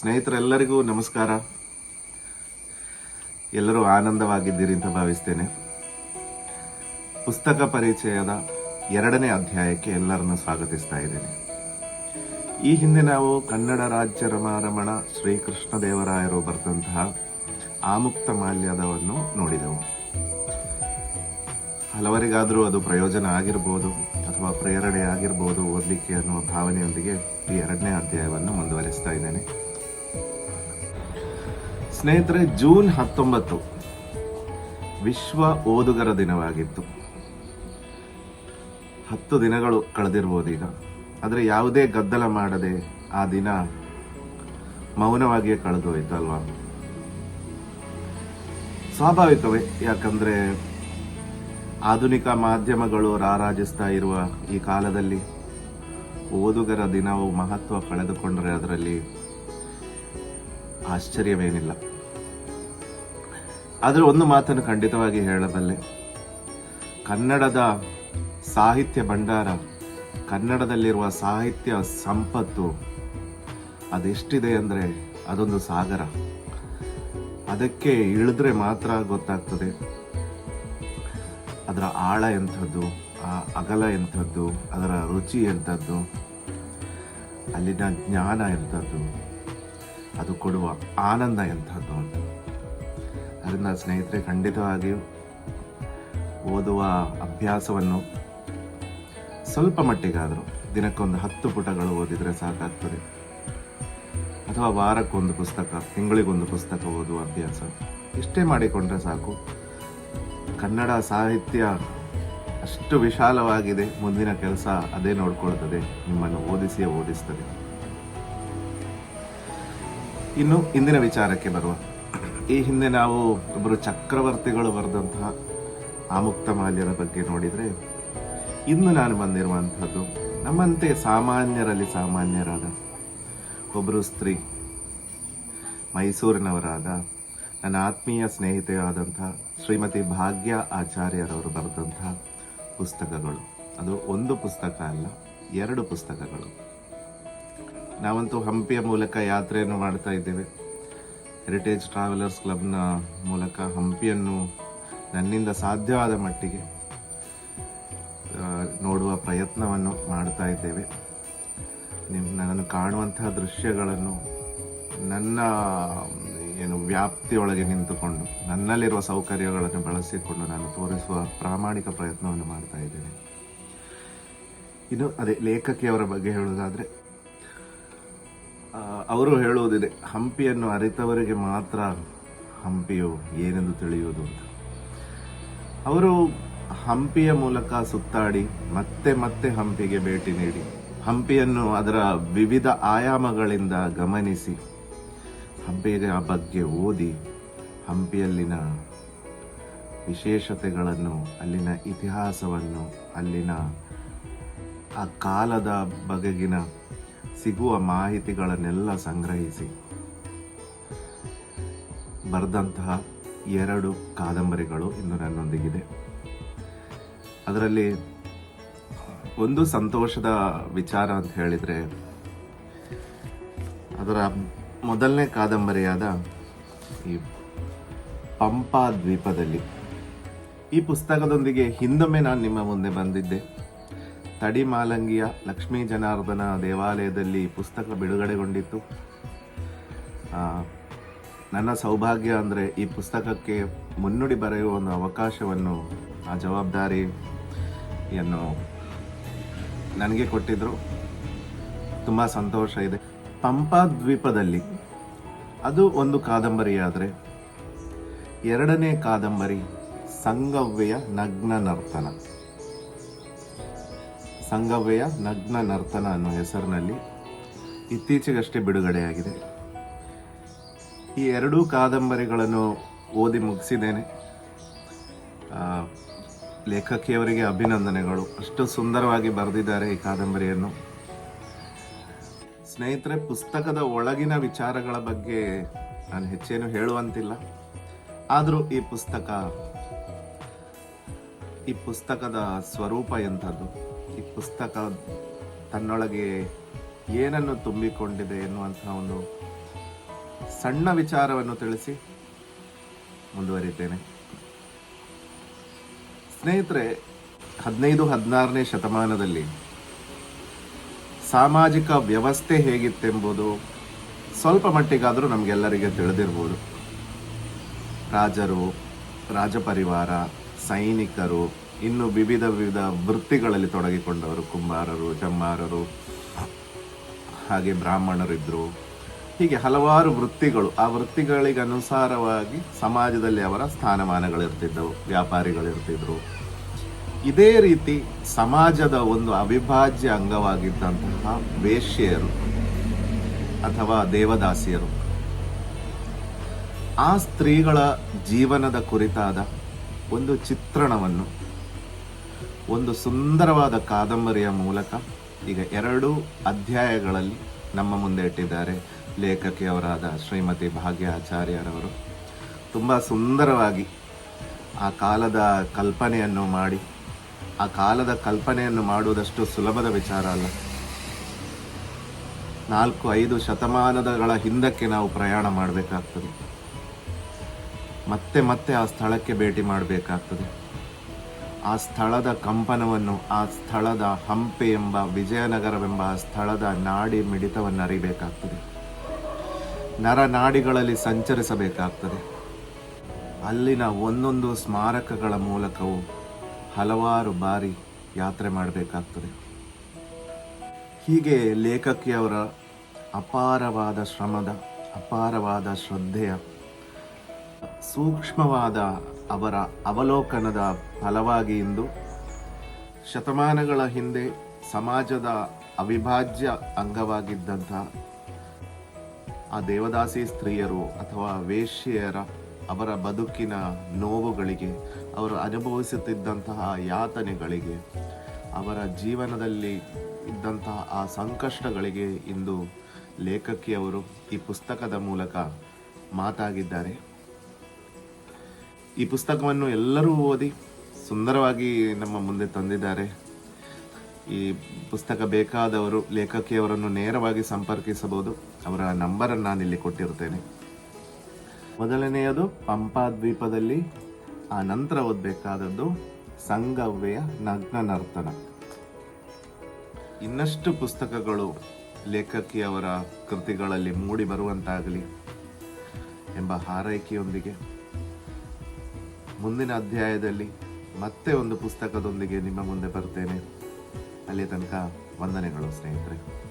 ಸ್ನೇಹಿತರೆಲ್ಲರಿಗೂ ನಮಸ್ಕಾರ. ಎಲ್ಲರೂ ಆನಂದವಾಗಿದ್ದೀರಿ ಅಂತ ಭಾವಿಸ್ತೇನೆ. ಪುಸ್ತಕ ಪರಿಚಯದ ಎರಡನೇ ಅಧ್ಯಾಯಕ್ಕೆ ಎಲ್ಲರನ್ನು ಸ್ವಾಗತಿಸ್ತಾ ಇದ್ದೇನೆ. ಈ ಹಿಂದೆ ನಾವು ಕನ್ನಡ ರಾಜ್ಯ ರಮಾರಮಣ ಶ್ರೀಕೃಷ್ಣ ದೇವರಾಯರು ಬರೆದಂತಹ ಆಮುಕ್ತ ಮಾಲ್ಯದವನ್ನು ನೋಡಿದೆವು. ಹಲವರಿಗಾದರೂ ಅದು ಪ್ರಯೋಜನ ಆಗಿರ್ಬೋದು ಅಥವಾ ಪ್ರೇರಣೆ ಆಗಿರ್ಬೋದು ಓದಲಿಕ್ಕೆ ಅನ್ನುವ ಭಾವನೆಯೊಂದಿಗೆ ಈ ಎರಡನೇ ಅಧ್ಯಾಯವನ್ನು ಮುಂದುವರಿಸ್ತಾ ಇದ್ದೇನೆ. ಸ್ನೇಹಿತರೆ, ಜೂನ್ ಹತ್ತೊಂಬತ್ತು ವಿಶ್ವ ಓದುಗರ ದಿನವಾಗಿತ್ತು. ಹತ್ತು ದಿನಗಳು ಕಳೆದಿರ್ಬೋದು ಈಗ. ಆದರೆ ಯಾವುದೇ ಗದ್ದಲ ಮಾಡದೆ ಆ ದಿನ ಮೌನವಾಗಿಯೇ ಕಳೆದು ಹೋಯ್ತು ಅಲ್ವಾ ಸ್ವಾಭಾವಿಕವೇ, ಯಾಕಂದ್ರೆ ಆಧುನಿಕ ಮಾಧ್ಯಮಗಳು ರಾರಾಜಿಸ್ತಾ ಇರುವ ಈ ಕಾಲದಲ್ಲಿ ಓದುಗರ ದಿನವು ಮಹತ್ವ ಕಳೆದುಕೊಂಡರೆ ಅದರಲ್ಲಿ ಆಶ್ಚರ್ಯವೇನಿಲ್ಲ. ಆದರೆ ಒಂದು ಮಾತನ್ನು ಖಂಡಿತವಾಗಿ ಹೇಳಬಲ್ಲೆ. ಕನ್ನಡದ ಸಾಹಿತ್ಯ ಭಂಡಾರ, ಕನ್ನಡದಲ್ಲಿರುವ ಸಾಹಿತ್ಯ ಸಂಪತ್ತು ಅದೆಷ್ಟಿದೆ ಅಂದರೆ ಅದೊಂದು ಸಾಗರ. ಅದಕ್ಕೆ ಇಳಿದ್ರೆ ಮಾತ್ರ ಗೊತ್ತಾಗ್ತದೆ. ಅದರ ಆಳ ಎಂಥದ್ದು, ಆ ಅಗಲ ಎಂಥದ್ದು, ಅದರ ರುಚಿ ಎಂಥದ್ದು, ಅಲ್ಲಿನ ಜ್ಞಾನ ಎಂಥದ್ದು. ಅದು ಕೊಡುವ ಆನಂದ ಎಂಥದ್ದು ಅಂತ. ಅದರಿಂದ ಸ್ನೇಹಿತರೆ, ಖಂಡಿತವಾಗಿಯೂ ಓದುವ ಅಭ್ಯಾಸವನ್ನು ಸ್ವಲ್ಪ ಮಟ್ಟಿಗಾದರೂ ದಿನಕ್ಕೊಂದು ಹತ್ತು ಪುಟಗಳು ಓದಿದರೆ ಸಾಕಾಗ್ತದೆ. ಅಥವಾ ವಾರಕ್ಕೊಂದು ಪುಸ್ತಕ, ತಿಂಗಳಿಗೊಂದು ಪುಸ್ತಕ ಓದುವ ಅಭ್ಯಾಸ. ಇಷ್ಟೇ ಮಾಡಿಕೊಂಡ್ರೆ ಸಾಕು. ಕನ್ನಡ ಸಾಹಿತ್ಯ ಅಷ್ಟು ವಿಶಾಲವಾಗಿದೆ, ಮುಂದಿನ ಕೆಲಸ ಅದೇ ನೋಡ್ಕೊಳ್ತದೆ, ನಿಮ್ಮನ್ನು ಓದಿಸಿಯೇ ಓದಿಸ್ತದೆ. ಇನ್ನು ಇಂದಿನ ವಿಚಾರಕ್ಕೆ ಬರುವ. ಈ ಹಿಂದೆ ನಾವು ಒಬ್ಬರು ಚಕ್ರವರ್ತಿಗಳು ಬರೆದಂತಹ ಆಮುಕ್ತ ಮಾಲ್ಯರ ಬಗ್ಗೆ ನೋಡಿದರೆ, ಇನ್ನು ನಾನು ಬಂದಿರುವಂಥದ್ದು ನಮ್ಮಂತೆ ಸಾಮಾನ್ಯರಲ್ಲಿ ಸಾಮಾನ್ಯರಾದ ಒಬ್ಬರು ಸ್ತ್ರೀ, ಮೈಸೂರಿನವರಾದ ನನ್ನ ಆತ್ಮೀಯ ಸ್ನೇಹಿತೆಯಾದಂಥ ಶ್ರೀಮತಿ ಭಾಗ್ಯ ಆಚಾರ್ಯರವರು ಬರೆದಂತಹ ಪುಸ್ತಕಗಳು. ಅದು ಒಂದು ಪುಸ್ತಕ ಅಲ್ಲ, ಎರಡು ಪುಸ್ತಕಗಳು. ನಾವಂತೂ ಹಂಪಿಯ ಮೂಲಕ ಯಾತ್ರೆಯನ್ನು ಮಾಡ್ತಾ ಇದ್ದೇವೆ. ಹೆರಿಟೇಜ್ ಟ್ರಾವೆಲರ್ಸ್ ಕ್ಲಬ್ನ ಮೂಲಕ ಹಂಪಿಯನ್ನು ನನ್ನಿಂದ ಸಾಧ್ಯವಾದ ಮಟ್ಟಿಗೆ ನೋಡುವ ಪ್ರಯತ್ನವನ್ನು ಮಾಡ್ತಾ ಇದ್ದೇವೆ. ನಿಮ್ಮ ನನ್ನನ್ನು ಕಾಣುವಂತಹ ದೃಶ್ಯಗಳನ್ನು ನನ್ನ, ಏನು, ವ್ಯಾಪ್ತಿಯೊಳಗೆ ನಿಂತುಕೊಂಡು, ನನ್ನಲ್ಲಿರುವ ಸೌಕರ್ಯಗಳನ್ನು ಬಳಸಿಕೊಂಡು ನಾನು ತೋರಿಸುವ ಪ್ರಾಮಾಣಿಕ ಪ್ರಯತ್ನವನ್ನು ಮಾಡ್ತಾ ಇದ್ದೇನೆ. ಇನ್ನು, ಅದೇ ಲೇಖಕಿಯವರ ಬಗ್ಗೆ ಹೇಳುವುದಾದ್ರೆ ಅವರು ಹೇಳುವುದಿದೆ, ಹಂಪಿಯನ್ನು ಅರಿತವರಿಗೆ ಮಾತ್ರ ಹಂಪಿಯು ಏನೆಂದು ತಿಳಿಯುವುದು ಅಂತ. ಅವರು ಹಂಪಿಯ ಮೂಲಕ ಸುತ್ತಾಡಿ, ಮತ್ತೆ ಮತ್ತೆ ಹಂಪಿಗೆ ಭೇಟಿ ನೀಡಿ, ಹಂಪಿಯನ್ನು ಅದರ ವಿವಿಧ ಆಯಾಮಗಳಿಂದ ಗಮನಿಸಿ, ಹಂಪಿಯ ಬಗ್ಗೆ ಓದಿ, ಹಂಪಿಯಲ್ಲಿನ ವಿಶೇಷತೆಗಳನ್ನು, ಅಲ್ಲಿನ ಇತಿಹಾಸವನ್ನು, ಅಲ್ಲಿನ ಆ ಕಾಲದ ಬಗೆಗಿನ ಸಿಗುವ ಮಾಹಿತಿಗಳನ್ನೆಲ್ಲ ಸಂಗ್ರಹಿಸಿ. ಬರೆದಂತಹ ಎರಡು ಕಾದಂಬರಿಗಳು ಇಂದು ನನ್ನೊಂದಿಗಿದೆ. ಅದರಲ್ಲಿ ಒಂದು ಸಂತೋಷದ ವಿಚಾರ ಅಂತ ಹೇಳಿದರೆ, ಅದರ ಮೊದಲನೇ ಕಾದಂಬರಿಯಾದ ಈ ಪಂಪಾ ದ್ವೀಪದಲ್ಲಿ. ಈ ಪುಸ್ತಕದೊಂದಿಗೆ ಹಿಂದೊಮ್ಮೆ ನಾನು ನಿಮ್ಮ ಮುಂದೆ ಬಂದಿದ್ದೆ. ತಡಿ ಮಾಲಂಗಿಯ ಲಕ್ಷ್ಮೀ ಜನಾರ್ದನ ದೇವಾಲಯದಲ್ಲಿ ಪುಸ್ತಕ ಬಿಡುಗಡೆಗೊಂಡಿತ್ತು. ನನ್ನ ಸೌಭಾಗ್ಯ ಅಂದರೆ ಈ ಪುಸ್ತಕಕ್ಕೆ ಮುನ್ನುಡಿ ಬರೆಯುವ ಒಂದು ಅವಕಾಶವನ್ನು ಆ ಜವಾಬ್ದಾರಿಯನ್ನು ನನಗೆ ಕೊಟ್ಟಿದ್ದರು ತುಂಬ ಸಂತೋಷ ಇದೆ. ಪಂಪಾ ದ್ವೀಪದಲ್ಲಿ, ಅದು ಒಂದು ಕಾದಂಬರಿಯಾದರೆ ಎರಡನೇ ಕಾದಂಬರಿ ಸಂಗವ್ಯ ನಗ್ನ ನರ್ತನ ಸಂಗವ್ಯಯ ನಗ್ನ ನರ್ತನ ಅನ್ನೋ ಹೆಸರಿನಲ್ಲಿ ಇತ್ತೀಚೆಗಷ್ಟೇ ಬಿಡುಗಡೆಯಾಗಿದೆ. ಈ ಎರಡೂ ಕಾದಂಬರಿಗಳನ್ನು ಓದಿ ಮುಗಿಸಿದ್ದೇನೆ. ಲೇಖಕಿಯವರಿಗೆ ಅಭಿನಂದನೆಗಳು. ಅಷ್ಟು ಸುಂದರವಾಗಿ ಬರೆದಿದ್ದಾರೆ ಈ ಕಾದಂಬರಿಯನ್ನು. ಸ್ನೇಹಿತರೆ, ಪುಸ್ತಕದ ಒಳಗಿನ ವಿಚಾರಗಳ ಬಗ್ಗೆ ನಾನು ಹೆಚ್ಚೇನು ಹೇಳುವಂತಿಲ್ಲ. ಆದರೂ ಈ ಪುಸ್ತಕ, ಈ ಪುಸ್ತಕದ ಸ್ವರೂಪ ಎಂಥದ್ದು. ಪುಸ್ತಕ ತನ್ನೊಳಗೆ ಏನನ್ನು ತುಂಬಿಕೊಂಡಿದೆ ಎನ್ನುವಂತಹ ಒಂದು ಸಣ್ಣ ವಿಚಾರವನ್ನು ತಿಳಿಸಿ ಮುಂದುವರಿತೇನೆ ಸ್ನೇಹಿತರೆ, ಹದಿನೈದು, ಹದಿನಾರನೇ ಶತಮಾನದಲ್ಲಿ ಸಾಮಾಜಿಕ ವ್ಯವಸ್ಥೆ ಹೇಗಿತ್ತೆಂಬುದು ಸ್ವಲ್ಪ ಮಟ್ಟಿಗಾದರೂ ನಮಗೆಲ್ಲರಿಗೆ ತಿಳಿದಿರ್ಬೋದು. ರಾಜರು, ರಾಜಪರಿವಾರ, ಸೈನಿಕರು ಇನ್ನು ವಿವಿಧ ವಿವಿಧ ವೃತ್ತಿಗಳಲ್ಲಿ ತೊಡಗಿಕೊಂಡವರು ಕುಂಬಾರರು ಚಮ್ಮಾರರು ಹಾಗೆ ಬ್ರಾಹ್ಮಣರಿದ್ದರು ಹೀಗೆ ಹಲವಾರು ವೃತ್ತಿಗಳು, ಆ ವೃತ್ತಿಗಳಿಗೆ ಅನುಸಾರವಾಗಿ ಸಮಾಜದಲ್ಲಿ ಅವರ ಸ್ಥಾನಮಾನಗಳಿರ್ತಿದ್ದವು, ವ್ಯಾಪಾರಿಗಳಿರ್ತಿದ್ರು. ಇದೇ ರೀತಿ ಸಮಾಜದ ಒಂದು ಅವಿಭಾಜ್ಯ ಅಂಗವಾಗಿದ್ದಂತಹ ವೇಶ್ಯೆಯರು ಅಥವಾ ದೇವದಾಸಿಯರು, ಆ ಸ್ತ್ರೀಗಳ ಜೀವನದ ಕುರಿತಾದ ಒಂದು ಚಿತ್ರಣವನ್ನು ಒಂದು ಸುಂದರವಾದ ಕಾದಂಬರಿಯ ಮೂಲಕ ಈಗ ಎರಡು ಅಧ್ಯಾಯಗಳಲ್ಲಿ ನಮ್ಮ ಮುಂದೆ ಇಟ್ಟಿದ್ದಾರೆ. ಲೇಖಕಿಯವರಾದ ಶ್ರೀಮತಿ ಭಾಗ್ಯ ಆಚಾರ್ಯರವರು ತುಂಬ ಸುಂದರವಾಗಿ ಆ ಕಾಲದ ಕಲ್ಪನೆಯನ್ನು ಮಾಡಿ, ಆ ಕಾಲದ ಕಲ್ಪನೆಯನ್ನು ಮಾಡುವುದಷ್ಟು ಸುಲಭದ ವಿಚಾರ ಅಲ್ಲ. ನಾಲ್ಕು, ಐದು ಶತಮಾನದಗಳ ಹಿಂದಕ್ಕೆ ನಾವು ಪ್ರಯಾಣ ಮಾಡಬೇಕಾಗ್ತದೆ. ಮತ್ತೆ ಮತ್ತೆ ಆ ಸ್ಥಳಕ್ಕೆ ಭೇಟಿ ಮಾಡಬೇಕಾಗ್ತದೆ. ಆ ಸ್ಥಳದ ಕಂಪನವನ್ನು, ಆ ಸ್ಥಳದ ಹಂಪೆ ಎಂಬ ವಿಜಯನಗರವೆಂಬ ಆ ಸ್ಥಳದ ನಾಡಿ ಮಿಡಿತವನ್ನು ಅರಿಬೇಕಾಗ್ತದೆ ನರನಾಡಿಗಳಲ್ಲಿ ಸಂಚರಿಸಬೇಕಾಗ್ತದೆ. ಅಲ್ಲಿನ ಒಂದೊಂದು ಸ್ಮಾರಕಗಳ ಮೂಲಕವೂ ಹಲವಾರು ಬಾರಿ ಯಾತ್ರೆ ಮಾಡಬೇಕಾಗ್ತದೆ. ಹೀಗೆ ಲೇಖಕಿಯವರ ಅಪಾರವಾದ ಶ್ರಮದ, ಅಪಾರವಾದ ಶ್ರದ್ಧೆಯ, ಸೂಕ್ಷ್ಮವಾದ ಅವರ ಅವಲೋಕನದ ಫಲವಾಗಿ ಇಂದು ಶತಮಾನಗಳ ಹಿಂದೆ ಸಮಾಜದ ಅವಿಭಾಜ್ಯ ಅಂಗವಾಗಿದ್ದಂಥ ಆ ದೇವದಾಸಿ ಸ್ತ್ರೀಯರು ಅಥವಾ ವೇಶ್ಯೆಯರ, ಅವರ ಬದುಕಿನ ನೋವುಗಳಿಗೆ, ಅವರು ಅನುಭವಿಸುತ್ತಿದ್ದಂತಹ ಯಾತನೆಗಳಿಗೆ, ಅವರ ಜೀವನದಲ್ಲಿ ಇದ್ದಂತಹ ಆ ಸಂಕಷ್ಟಗಳಿಗೆ ಇಂದು ಲೇಖಕಿಯವರು ಈ ಪುಸ್ತಕದ ಮೂಲಕ ಮಾತಾಗಿದ್ದಾರೆ. ಈ ಪುಸ್ತಕವನ್ನು ಎಲ್ಲರೂ ಓದಿ ಸುಂದರವಾಗಿ ನಮ್ಮ ಮುಂದೆ ತಂದಿದ್ದಾರೆ. ಈ ಪುಸ್ತಕ ಬೇಕಾದವರು, ಲೇಖಕಿಯವರನ್ನು ನೇರವಾಗಿ ಸಂಪರ್ಕಿಸಬಹುದು. ಅವರ ನಂಬರನ್ನು ನಾನಿಲ್ಲಿ ಕೊಟ್ಟಿರ್ತೇನೆ ಮೊದಲನೆಯದು ಪಂಪಾ ದ್ವೀಪದಲ್ಲಿ ಆ ನಂತರ ಓದಬೇಕಾದದ್ದು ಸಂಗವ್ಯ ನಗ್ನ ನರ್ತನ ಇನ್ನಷ್ಟು ಪುಸ್ತಕಗಳು ಲೇಖಕಿಯವರ ಕೃತಿಗಳಲ್ಲಿ ಮೂಡಿ ಬರುವಂತಾಗಲಿ ಎಂಬ ಹಾರೈಕೆಯೊಂದಿಗೆ ಮುಂದಿನ ಅಧ್ಯಾಯದಲ್ಲಿ ಮತ್ತೆ ಒಂದು ಪುಸ್ತಕದೊಂದಿಗೆ ನಿಮ್ಮ ಮುಂದೆ ಬರ್ತೇನೆ. ಅಲ್ಲಿ ತನಕ ವಂದನೆಗಳು ಸ್ನೇಹಿತರೆ.